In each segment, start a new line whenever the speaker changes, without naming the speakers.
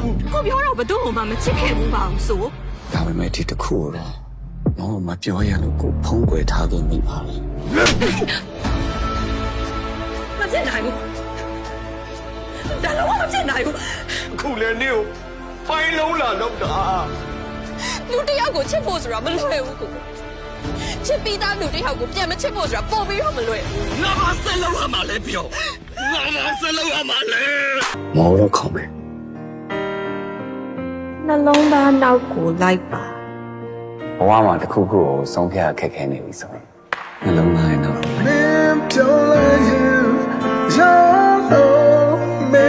ဟုတ်ဘူး
ကိုပြောတော့ဘသူ့မှမချစ်ခဲ့ဘူးပါဘူးဆို
ဒါပေမဲ့ဒီတစ်ခုတော့တော့မပြောရလို့ကိုဖုံးကွယ်ထားခဲ့မိပါလေ
မချစ်နိုင်ဘူးဒါလုံးဝမချစ်နိုင်ဘူး
အခုလည်းနေကိုပိုင်းလုံးလာတော့တာ
လူတစ်ယောက်ကိုချစ်ဖို့ဆိုတာမလွယ်ဘူးကိုချစ်ပြီးသားလူတစ်ယောက်ကိုပြန်မချစ်ဖို့ဆိုတာပို့ပြီးတော့မလွယ်ဘူး
ငါမဆက်လို့ရမှာလဲပြောငါမဆက်လို့ရမှာလဲ
မောတော့ခေါင်းမယ်
နှလုံးသားနောက်ကိုလိုက်ပါ
ဘဝမှာတစ်ခုခုကိုဆုံးဖြတ်ခက်ခဲနေပြီဆိုရင်နှလုံးသားရဲ့နောက်ကိုလိုက်
Mim don't let you Yellow me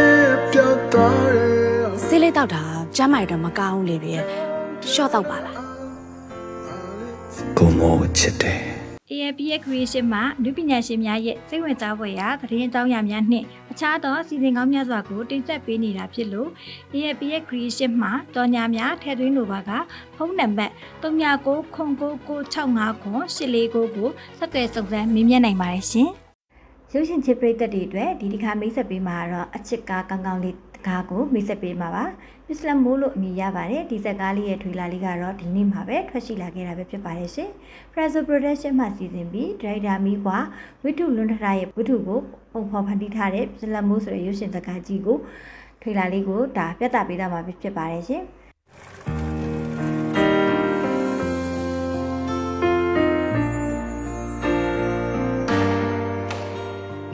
ပြောက်သွားရဲ့
ဆေးလေးတောက်တာကျမ်းမာရတော့မကောင်းဘူးလေပြည့်ရှော့တော့ပါလား
ကိုမောကိုချစ်တယ်
AAP ရဲ့ creation မှာလူပညာရှင်များရဲ့စိတ်ဝင်စားဖွယ်ရာသတင်းအကြောင်းအရာများနှင့်အခြားသောစီစဉ်ကောင်းများစွာကိုတင်ဆက်ပေးနေတာဖြစ်လို့ AAP ရဲ့ creation မှာတော်ညာများထည့်သွင်းလိုပါကဖုန်းနံပါတ်399965ခွန်849ကိုဆက်သွယ်စုံစမ်းမေးမြန်းနိုင်ပါတယ်ရှင်။ရုပ်ရှင်ချစ်ပရိသတ်တွေအတွက်ဒီတစ်ခါမိတ်ဆက်ပေးမှာတော့အချစ်ကားကောင်းကောင်းလေး တကားကိုမိတ်ဆက်ပေးမှာပါ။ Islam မိုးလို့အမည်ရပါတယ်ဒီဇက်ကားလေးရဲ့ထွေလာလေးကတော့ဒီနေ့မှာပဲထွက်ရှိလာခဲ့တာပဲဖြစ်ပါတယ်ရှင်။ Frazo Production မှစီစဉ်ပြီး Director မီးကွာဝိထုလွန်ထရာရဲ့ဝိထုကိုပုံဖော်ဖန်တီးထားတဲ့ Islam မိုးဆိုတဲ့ရုပ်ရှင်ဇာတ်ကားကြီးကိုထွေလာလေးကိုဒါပြသပေးသားမှာဖြစ်ပါတယ်ရှင်။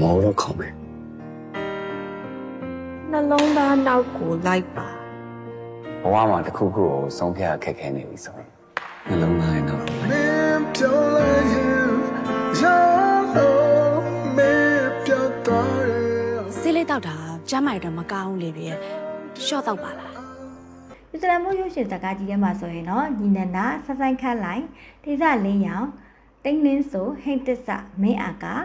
မောတော့ခေါင်းမယ်
နှလုံးသားနောက်ကိုလိုက်ပါ
ဘဝမှာတစ်ခုခုကိုဆုံးဖြတ်ခက်ခဲနေပြီဆိုရင်နှလုံးသားရဲ့နောက်ကိုလိုက်
Mim don't let you Yellow me ပြောက်သွားရဲ့
ဆေးလေးတောက်တာကျမ်းမာရတော့မကောင်းဘူးလေပြည့်ရှော့တော့ပါလား
အစ္စလာမ်ရုပ်ရှင်ဇာတ်ကားကြီးထဲမှာဆိုရင်တော့ညီနန္ဒဆဆိုင်ခတ်လိုက်ဒေသလင်းရောင်တိန်လင်းဆိုဟိတ်တစ္ဆမင်းအာကာ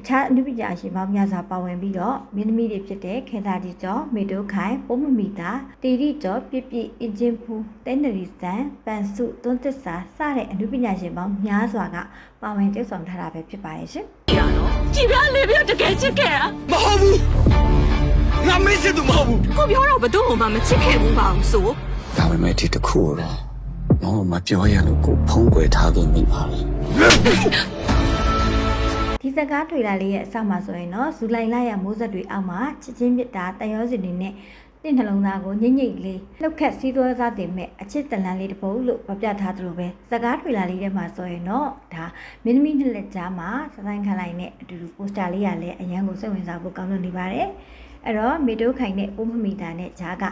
အခြားအနုပညာရှင်ပေါင်းများစွာပါဝင်ပြီးတော့မင်းသမီးတွေဖြစ်တဲ့ခေသာဒီကျော်မေတိုးခိုင်ပုံမမီတာတီရီကျော်ပြပြအင်ဂျင်ဖူတဲနရီစန်ပန်စုသွန်းသစ္စာစတဲ့အနုပညာရှင်ပေါင်းများစွာကပါဝင်တည်ဆောင်ထားတာပဲဖြစ်ပါရဲ့ရှင်
ကြည်ပြလေပြတကယ်ချစ်ခဲ့တာ
မဟုတ်ဘူးငါမင်းစစ်သူမဟုတ်ဘူး
ကိုပြောတော့ဘသူ့မှမချစ်ခဲ့ဘူးပါဘူးဆို
ဒါပေမဲ့ဒီတစ်ခုတော့တော့မပြောရလို့ကိုဖုံးကွယ်ထားခဲ့မိပါလေ
ဒီ စကားထွေလာလေးရဲ့အစမှာဆိုရင်တော့ဇူလိုင်လရမိုးဆက်တွေအောက်မှာချစ်ချင်းမြတ်တာတန်ရောစင်တွေနဲ့တင့်နှလုံးသားကိုညိမ့်ညိမ့်လေးလှုပ်ခတ်စီးသွဲစားတင်မဲ့အချစ်တလန်လေးတစ်ပုဒ်လို့ဖော်ပြထားသလိုပဲစကားထွေလာလေးထဲမှာဆိုရင်တော့ဒါမင်းသမီးနှစ်လက်ကြားမှာစဆိုင်ခလိုက်နဲ့အတူတူပိုစတာလေးရလည်းအရန်ကိုစိတ်ဝင်စားဖို့ကောင်းလို့နေပါတယ်အဲ့တော့မေတိုးခိုင်နဲ့ပိုးမမီတာနဲ့ဂျားက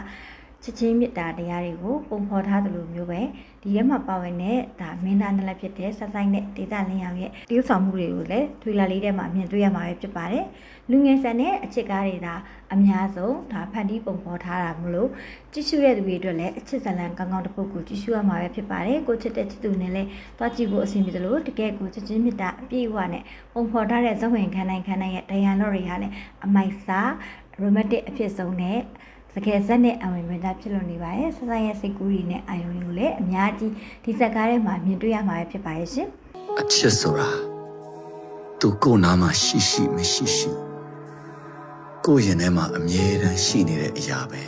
ချစ်ချင်းမြတ်တာတရားတွေကိုပုံဖော်ထားသလိုမျိုးပဲဒီထဲမှာပါဝင်တဲ့ဒါမင်းသားနှစ်လက်ဖြစ်တဲ့ဆက်ဆိုင်တဲ့ဒေတာလင်းအောင်ရဲ့တရုပ်ဆောင်မှုတွေကိုလည်းထွေလာလေးထဲမှာမြင်တွေ့ရမှာပဲဖြစ်ပါတယ်လူငယ်ဆန်တဲ့အချစ်ကားတွေဒါအများဆုံးဒါဖန်တီးပုံဖော်ထားတာမလို့ကြည့်ရှုရတဲ့သူတွေအတွက်လည်းအချစ်ဇလံကောင်းကောင်းတစ်ပုဒ်ကိုကြည့်ရှုရမှာပဲဖြစ်ပါတယ်ကိုချစ်တဲ့ချစ်သူနဲ့လည်းတွားကြည့်ဖို့အဆင်ပြေသလိုတကယ်ကိုချစ်ချင်းမြတ်တာအပြည့်အဝနဲ့ပုံဖော်ထားတဲ့ဇဝင်ခန်းတိုင်းခန်းတိုင်းရဲ့ဒိုင်ယာလော့တွေဟာလည်းအမိုက်စားရိုမတ်တစ်အဖြစ်ဆုံးနဲ့ တကယ်ဇက်နဲ့အဝင်ဝင်တာဖြစ်လို့နေပါရဲ့ဆဆရဲ့စိတ်ကူးတွေနဲ့အာယုံတွေကိုလည်းအများကြီးဒီဇက်ကားထဲမှာမြင်တွေ့ရမှာပဲဖြစ်ပါရဲ့ရှင်
အချစ်ဆိုတာသူကိုယ်နာမှာရှိရှိမရှိရှိကိုယ့်ရင်ထဲမှာအမြဲတမ်းရှိနေတဲ့အရာပဲ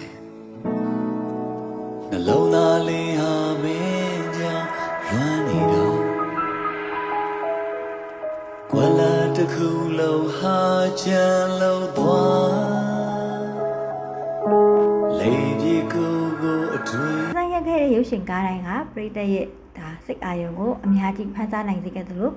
နှလုံးသားလေးဟာမင်းကြောင့်လွမ်းနေတော့ကွာလာတစ်ခုလုံးဟာချမ်းလုံးသွား
ရက်ခဲ့တဲ့ရုပ်ရှင်ကားတိုင်းကပရိသတ်ရဲ့ဒါစိတ်အာရုံကိုအများကြီးဖန်ဆားနိုင်စေခဲ့သလို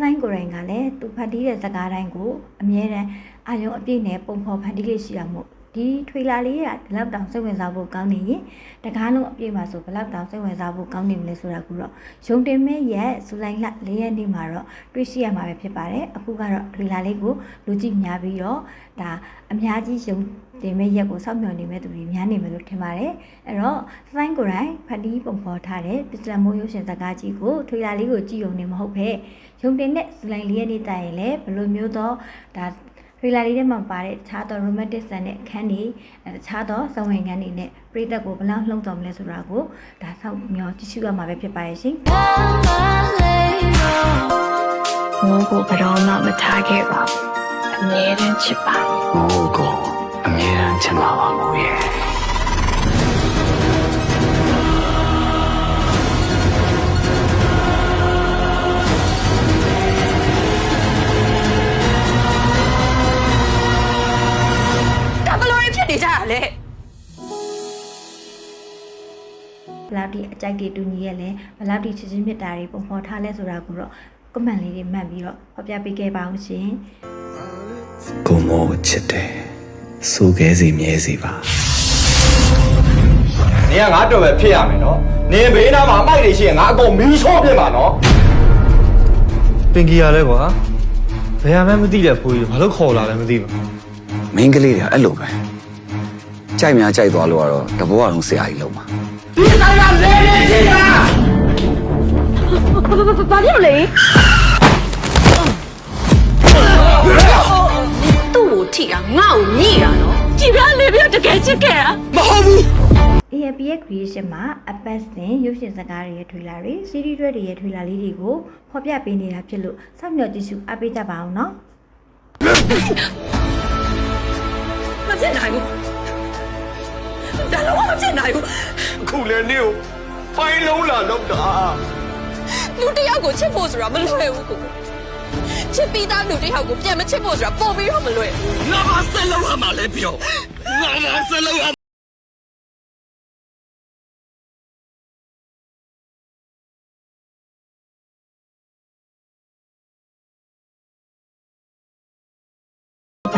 ဆိုင်ကိုယ်တိုင်ကလည်းသူဖန်တီးတဲ့ဇာတ်ကားတိုင်းကိုအမြဲတမ်းအာရုံအပြည့်နဲ့ပုံဖော်ဖန်တီးလေးရှိရမို့ ဒီထွေလာလေးကဘလောက်တောင်စိတ်ဝင်စားဖို့ကောင်းနေရင်တကားလုံးအပြည့်မှာဆိုဘလောက်တောင်စိတ်ဝင်စားဖို့ကောင်းနေမလဲဆိုတာကိုတော့ရုံတင်မဲ့ရဲ့ဇူလိုင်လ၄ရက်နေ့မှာတော့တွေ့ရှိရမှာပဲဖြစ်ပါတယ်အခုကတော့ထွေလာလေးကိုလူကြည့်များပြီးတော့ဒါအများကြီးရုံတင်မဲ့ရက်ကိုစောင့်မျှော်နေမဲ့သူတွေများနေမယ်လို့ထင်ပါတယ်အဲ့တော့ဆိုင်းကိုယ်တိုင်ဖန်တီးပုံဖော်ထားတဲ့ပစ္စလမိုးရုပ်ရှင်ဇာတ်ကားကြီးကိုထွေလာလေးကိုကြည့်ုံနေမဟုတ်ပဲရုံတင်တဲ့ဇူလိုင်၄ရက်နေ့တိုင်ရင်လည်းဘယ်လိုမျိုးတော့ဒါထ ရီလာလေးထဲမှာပါတဲ့တခြားသော romantic ဆန်တဲ့အခန်းတွေအဲတခြားသောဇဝင်ခန်းတွေနဲ့ပြိသက်ကိုဘယ်လောက်လှုံ့ဆော်မလဲဆိုတာကိုဒါဆောက်မျှော်ကြည့်ရှုရမှာပဲဖြစ်ပါရဲ့ရှင်
ဘိုးကိုဘယ်တော့မှမထားခဲ့ပါဘူးအမြဲတမ်းချစ်ပါ
မောကိုအမြဲတမ်းချင်ပါပါမို့ရဲ့
ဘယ်လောက်ထိအကြိုက်တွေတူညီရဲ့လဲဘယ်လောက်ထိချစ်ချင်းမြတ်တာတွေပုံဖော်ထားလဲဆိုတာကိုတော့ comment လေးတွေမှတ်ပြီးတော့ဖော်ပြပေးခဲ့ပါအောင်ရှင်
ကိုမောကိုချစ်တယ်စိုးခဲစီမြဲစီပါ
နင်ကငါတော်ပဲဖြစ်ရမယ်နော်နင်ဘေးနားမှာအမိုက်တွေရှိရင်ငါအကုန်မီးချောပြစ်မှာနော်
ပင်ကြီးရလဲကွာဘယ်မှမသိတဲ့ဖိုးကြီးဘာလို့ခေါ်လာလဲမသိဘူး
မင်းကလေးတွေကအဲ့လိုပဲကြိုက်များကြိုက်သွားလို့ကတော့တဘောအောင်ဆရာကြီးလုံး ပါ
ဘာဖြစ်လို့လဲသူ့ကိုထိတာငါ့ကိုညိတာနော်ကြည်ပြလေပြတကယ်ချစ်ခဲ့တာ
AAP ရဲ့ creation မှာ Apex နဲ့ရုပ်ရှင်စကားတွေရဲ့ထွေလာတွေ series တွေရဲ့ထွေလာလေးတွေကိုဖော်ပြပေးနေတာဖြစ်လို့စောင့်မျှော်ကြည့်ရှုအားပေးကြပါအောင်နော်
မဖြစ်နိုင်ဘူးဒါလုံးဝမ ဖြစ်နိုင်ဘူး
အခုလည်းနင့်ကိုဖိုင်လုံးလာတော့တာ
လူတစ်ယောက်ကိုချစ်ဖို့ဆိုတာမလွယ်ဘူးကိုချစ်ပြီးသားလူတစ်ယောက်ကိုပြန်မချစ်ဖို့ဆိုတာပို့ပြီးတော့မလွယ်ဘူး
ငါဘာဆက်လုပ်ရမှာလဲပြောငါဘာဆက်လုပ်ရ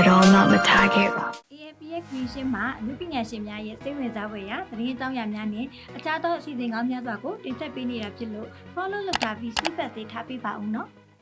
တော့မှမထားခဲ့ပါဘူး
AAP ရဲ့ creation မှာအမှုပညာရှင်များရဲ့စိတ်ဝင်စားဖွယ်ရာသတင်းအကြောင်းအရာများနဲ့အခြားသောအစီအစဉ်ကောင်းများစွာကိုတင်ဆက်ပေးနေတာဖြစ်လို့ follow လုပ်တာပြီး feedback တွေထားပေးပါဦးနော်